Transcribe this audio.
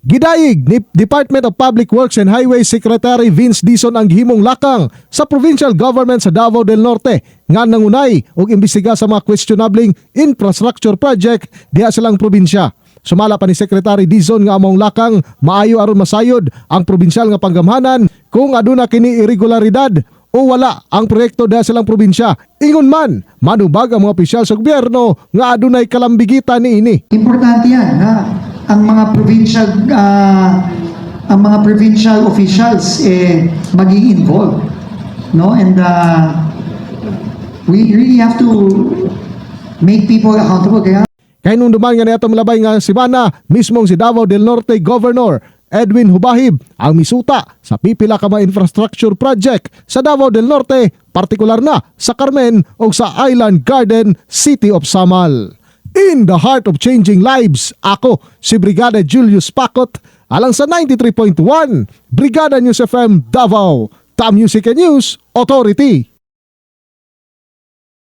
Gidayig ni Department of Public Works and Highways Secretary Vince Dizon ang gihimong lakang sa provincial government sa Davao del Norte nga nangunay og imbestiga sa mga questionabling infrastructure project diha silang probinsya. Sumala pa ni Secretary Dizon nga among lakang maayo aron masayod ang probinsyal nga panggamhanan kung aduna kini irregularidad o wala ang proyekto diha silang probinsya. Ingon man, manubag ang mga opisyal sa gobyerno nga adunay kalambigitan niini. Importante yan na ang mga provincial ah, ang mga provincial officials eh maging involved no and uh, we really have to make people accountable kaya Kay nung duman nga niya malabay nga simana, mismong si Davao del Norte Governor Edwin Hubahib ang misuta sa pipila ka mga infrastructure project sa Davao del Norte, partikular na sa Carmen o sa Island Garden City of Samal. In the heart of changing lives, ako si Brigada Julius Pacot alang sa 93.1 Brigada News FM Davao, Tam Music and News Authority.